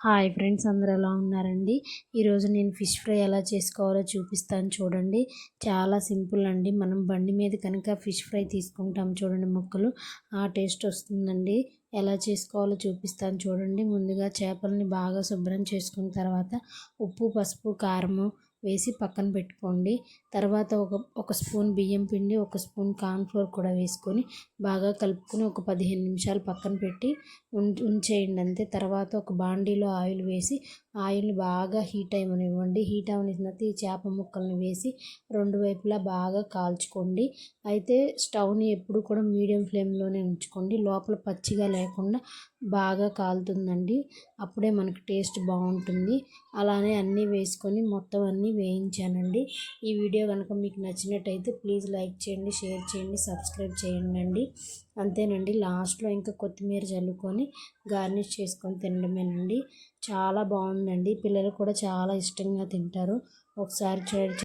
Hi friends అందరు ఎలా ఉన్నారండి? ఈరోజు నేను ఫిష్ ఫ్రై ఎలా చేసుకోవాలో చూపిస్తాను చూడండి. చాలా సింపుల్ అండి. మనం బండి మీద కనుక ఫిష్ ఫ్రై తీసుకుంటాం చూడండి ముక్కలు. ఆ టేస్ట్ వస్తుందండి. ఎలా చేసుకోవాలో చూపిస్తాను చూడండి. ముందుగా చేపలని బాగా శుభ్రం చేసుకున్న తర్వాత ఉప్పు పసుపు కారము వేసి పక్కన పెట్టుకోండి. తర్వాత ఒక ఒక స్పూన్ బియ్యం పిండి ఒక స్పూన్ కార్న్ఫ్లోర్ కూడా వేసుకొని బాగా కలుపుకొని ఒక పదిహేను నిమిషాలు పక్కన పెట్టి ఉంచేయండి అంతే. తర్వాత ఒక బాండీలో ఆయిల్ వేసి ఆయిల్ని బాగా హీట్ అవ్వనివ్వండి. హీట్ అవ్వనిన ఈ చేప ముక్కల్ని వేసి రెండు వైపులా బాగా కాల్చుకోండి. అయితే స్టవ్ని ఎప్పుడు కూడా మీడియం ఫ్లేమ్లోనే ఉంచుకోండి. లోపల పచ్చిగా లేకుండా బాగా కాలుతుందండి. అప్పుడే మనకు టేస్ట్ బాగుంటుంది. అలానే అన్నీ వేసుకొని మొత్తం అన్నీ అన్నీ వేయించానండి. ఈ వీడియో కనుక మీకు నచ్చినట్టయితే ప్లీజ్ లైక్ చేయండి షేర్ చేయండి సబ్స్క్రైబ్ చేయండి అంతేనండి. లాస్ట్లో ఇంకా కొత్తిమీర చల్లుకొని గార్నిష్ చేసుకొని తినడమేనండి. చాలా బాగుందండి. పిల్లలు కూడా చాలా ఇష్టంగా తింటారు. ఒకసారి